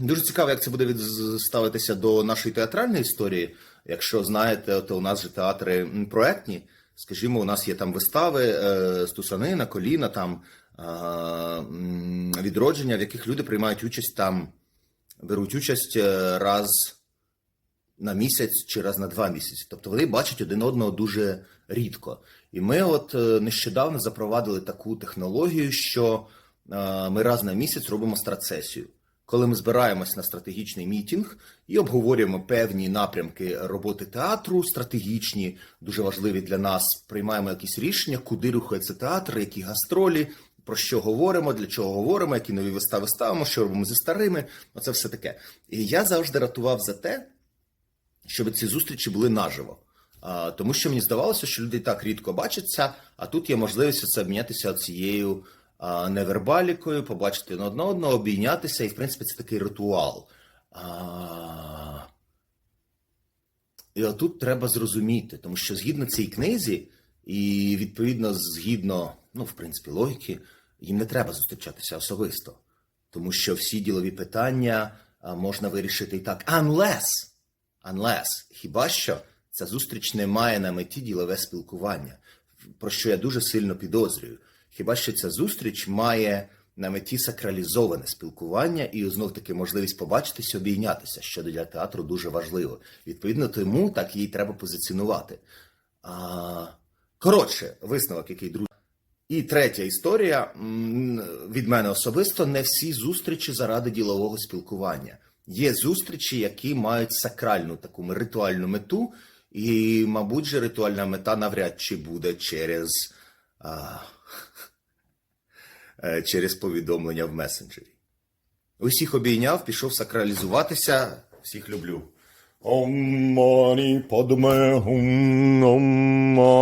Дуже цікаво, як це буде ставитися до нашої театральної історії. Якщо знаєте, то у нас же театри проектні. Скажімо, у нас є там вистави е, Стусанина, Коліна, там відродження, в яких люди приймають участь там, беруть участь е, раз на місяць чи раз на два місяці. Тобто вони бачать один одного дуже рідко. І ми, от е, нещодавно запровадили таку технологію, що ми раз на місяць робимо страцесію. Коли ми збираємось на стратегічний мітінг і обговорюємо певні напрямки роботи театру, стратегічні, дуже важливі для нас, приймаємо якісь рішення, куди рухається театр, які гастролі, про що говоримо, для чого говоримо, які нові вистави ставимо, що робимо зі старими. Оце все таке. І я завжди ратував за те, щоб ці зустрічі були наживо. Тому що мені здавалося, що люди так рідко бачаться, а тут є можливість обмінятися цією невербалікою, побачити один одного, обійнятися, і в принципі це такий ритуал. А, і отут треба зрозуміти, тому що згідно цій книзі, і відповідно згідно, ну, в принципі, логіки, їм не треба зустрічатися особисто. Тому що всі ділові питання можна вирішити і так. Unless, unless, хіба що ця зустріч не має на меті ділове спілкування, про що я дуже сильно підозрюю. Хіба що ця зустріч має на меті сакралізоване спілкування і знов таки можливість побачитися, обійнятися, що для театру дуже важливо. Відповідно, тому так її треба позиціонувати. А, коротше, висновок, який друзі. І третя історія від мене особисто: не всі зустрічі заради ділового спілкування. Є зустрічі, які мають сакральну таку ритуальну мету, і, мабуть, же ритуальна мета навряд чи буде через, а, е, через повідомлення в месенджері. Усіх обійняв, пішов сакралізуватися. Всіх люблю. Ом, мані, padme ом, mani